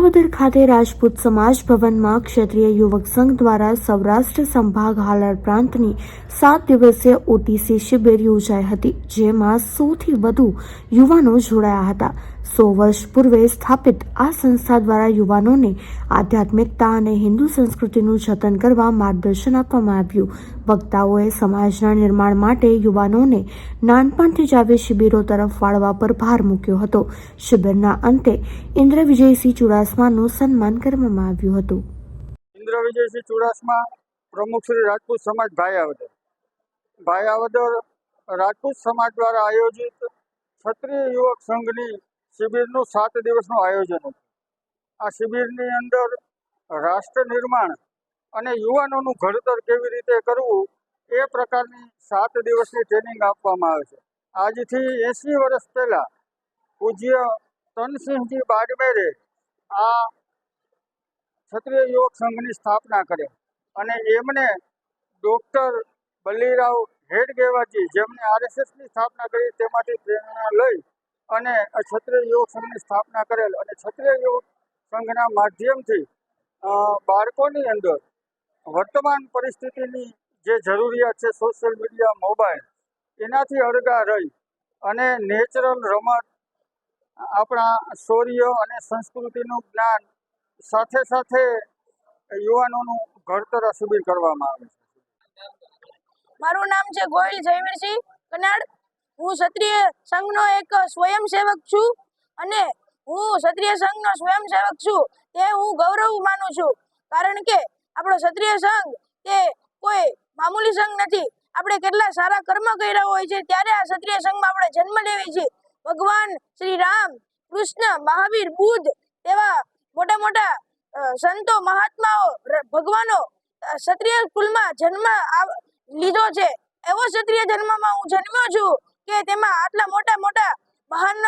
માયાવદર ખાતે રાજપૂત સમાજ ભવનમાં ક્ષત્રિય યુવક સંઘ દ્વારા સૌરાષ્ટ્ર સંભાગ હાલાર પ્રાંતની સાત દિવસીય ઓટીસી શિબિર યોજાઈ હતી, જેમાં સોથી વધુ યુવાનો જોડાયા હતા. સો વર્ષ પૂર્વે સ્થાપિત આ સંસ્થા દ્વારા યુવાનોને આધ્યાત્મિકતા અને હિન્દુ સંસ્કૃતિનું જતન કરવા માર્ગદર્શન આપવામાં આવ્યું. વક્તાઓએ સમાજના નિર્માણ માટે યુવાનોને નાનપણથી જ આવી શિબિરો તરફ વાળવા પર ભાર મૂક્યો હતો. શિબિરના અંતે ઇન્દ્ર વિજયસિંહ ચુડાસમાનું સન્માન કરવામાં આવ્યું હતું. ઇન્દ્ર વિજયસિંહ ચુડાસમા પ્રમુખ શ્રી રાજપૂત સમાજ ભાયાવદર. ભાયાવદર રાજપૂત સમાજ દ્વારા આયોજિત ક્ષત્રિય યુવક સંઘની શિબિરનું સાત દિવસનું આયોજન હતું. આ શિબિરની અંદર રાષ્ટ્ર નિર્માણ અને યુવાનોનું ઘડતર કેવી રીતે કરવું એ પ્રકારની સાત દિવસની ટ્રેનિંગ આપવામાં આવે છે. આજથી એંસી વર્ષ પહેલાં પૂજ્ય તનસિંહજી બાડમેરે આ ક્ષત્રિય યુવક સંઘની સ્થાપના કરી અને એમણે ડૉક્ટર બલ્લીરાવ હેડગેવાજી જેમણે આરએસએસની સ્થાપના કરી તેમાંથી પ્રેરણા લઈ અને ક્ષત્રિય યુવક સંઘની સ્થાપના કરેલ અને ક્ષત્રિય યુવક સંઘના માધ્યમથી બાળકોની અંદર વર્તમાન પરિસ્થિતિની જે જરૂરિયાત છે સોશિયલ મીડિયા મોબાઈલ એનાથી અળગા રહી અને નેચરલ રમત, આપણા શૌર્ય અને સંસ્કૃતિનું જ્ઞાન સાથે સાથે યુવાનોનું ઘડતર શિબિર કરવામાં આવે છે. મારું નામ છે ગોયલ જયવીરસિંહ કનાડ હું ક્ષત્રિય સંઘનો એક સ્વયંસેવક છું અને હું ક્ષત્રિય સંઘનો સ્વયંસેવક છું. તે હું ગૌરવ માનું છું. કારણ કે આપણો ક્ષત્રિય સંઘ તે કોઈ મામૂલી સંઘ નથી. આપણે કેટલા સારા કર્મ કર્યા હોય છે, ત્યારે આ ક્ષત્રિય સંઘમાં આપણે જન્મ લેવી છે. ભગવાન શ્રી રામ, કૃષ્ણ, મહાવીર, બુદ્ધ તેવા મોટા મોટા સંતો, મહાત્માઓ ભગવાનો ક્ષત્રિય કુલમાં જન્મ લીધો છે. એવો ક્ષત્રિય જન્મમાં હું જન્મ્યો છું કે તેમાં આટલા મોટા મોટા મહાન,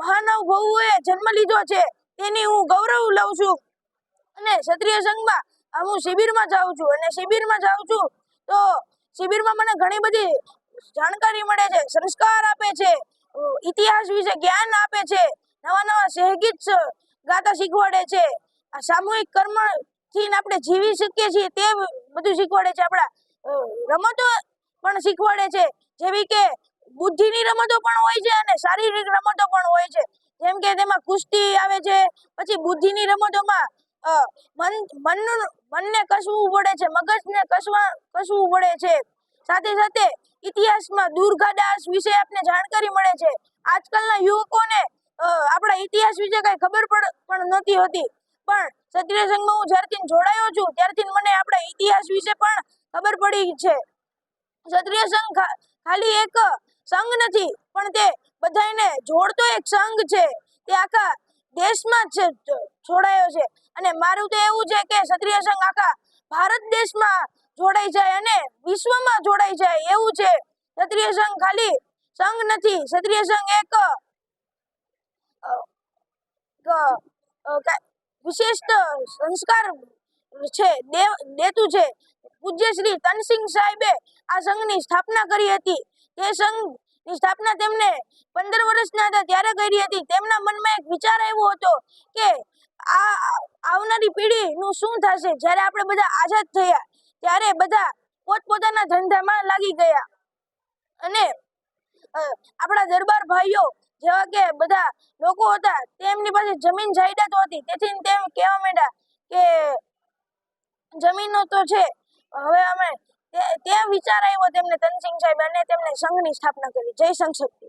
મહાનુભાવોએ જન્મ લીધો છે, તેની હું ગૌરવ લઉં છું. અને ક્ષત્રિય સંઘમાં હું શિબિરમાં જાઉં છું. અને શિબિરમાં જાઉં છું તો શિબિરમાં મને ઘણી બધી જાણકારી મળે છે, સંસ્કાર આપે છે, ઇતિહાસ વિશે જ્ઞાન આપે છે, નવા નવા સહગીત ગાતા શીખવાડે છે, આ સામૂહિક કર્મથી આપણે જીવી શકીએ છીએ તે બધું શીખવાડે છે, આપણા રમતો પણ શીખવાડે છે, જેવી કે બુદ્ધિની રમતો પણ હોય છે અને શારીરિક રમતો પણ હોય છે, જેમ કે તેમાં કુસ્તી આવે છે, પછી બુદ્ધિની રમતોમાં મન, મનનું મનને કસવું પડે છે, મગજને કસવા, કસવું પડે છે. સાથે સાથે ઇતિહાસમાં દુર્ગાદાસ વિશે આપને જાણકારી મળે છે. આજકાલના યુવકોને આપણા ઇતિહાસ વિશે કઈ ખબર પણ નહોતી હોતી. પણ ક્ષત્રિય સંઘમાં હું જ્યારથી જોડાયો છું, ત્યારથી મને આપણા ઇતિહાસ વિશે પણ ખબર પડી છે. ક્ષત્રિય સંઘ ખાલી એક સંઘ નથી, પણ તે બધાને જોડતો એક સંઘ છે. તે આખા દેશમાં જ જોડાયો છે. અને મારું તો એવું છે કે ક્ષત્રિય સંઘ આખા ભારત દેશમાં જોડાઈ જાય અને વિશ્વમાં જોડાઈ જાય એવું છે. ક્ષત્રિય સંઘ ખાલી સંઘ નથી, ક્ષત્રિય સંઘ એક વિશિષ્ટ સંસ્કાર છે દેતું છે. પૂજ્ય શ્રી તનસિંહ સાહેબે આ સંઘની સ્થાપના કરી હતી. તે સંઘની સ્થાપના તેમને પંદર વર્ષના હતા. ત્યારે કરી હતી. તેમના મનમાં એક વિચાર આવ્યો હતો કે આ આવનારી પેઢીનું શું થશે? જ્યારે આપણે બધા આઝાદ થયા, ત્યારે બધા પોતપોતાના ધંધામાં લાગી ગયા. અને આપણા દરબાર ભાઈઓ જેવા કે બધા લોકો હતા, તેમની પાસે જમીન જાયદાદ હતી. તેથી તેમ કહેવા માંડ્યા કે જમીનો તો છે. હવે અમે તે વિચાર આવ્યો તેમને તનસિંહ સાહેબ અને તેમને સંઘની સ્થાપના કરી. જય સંઘ શક્તિ.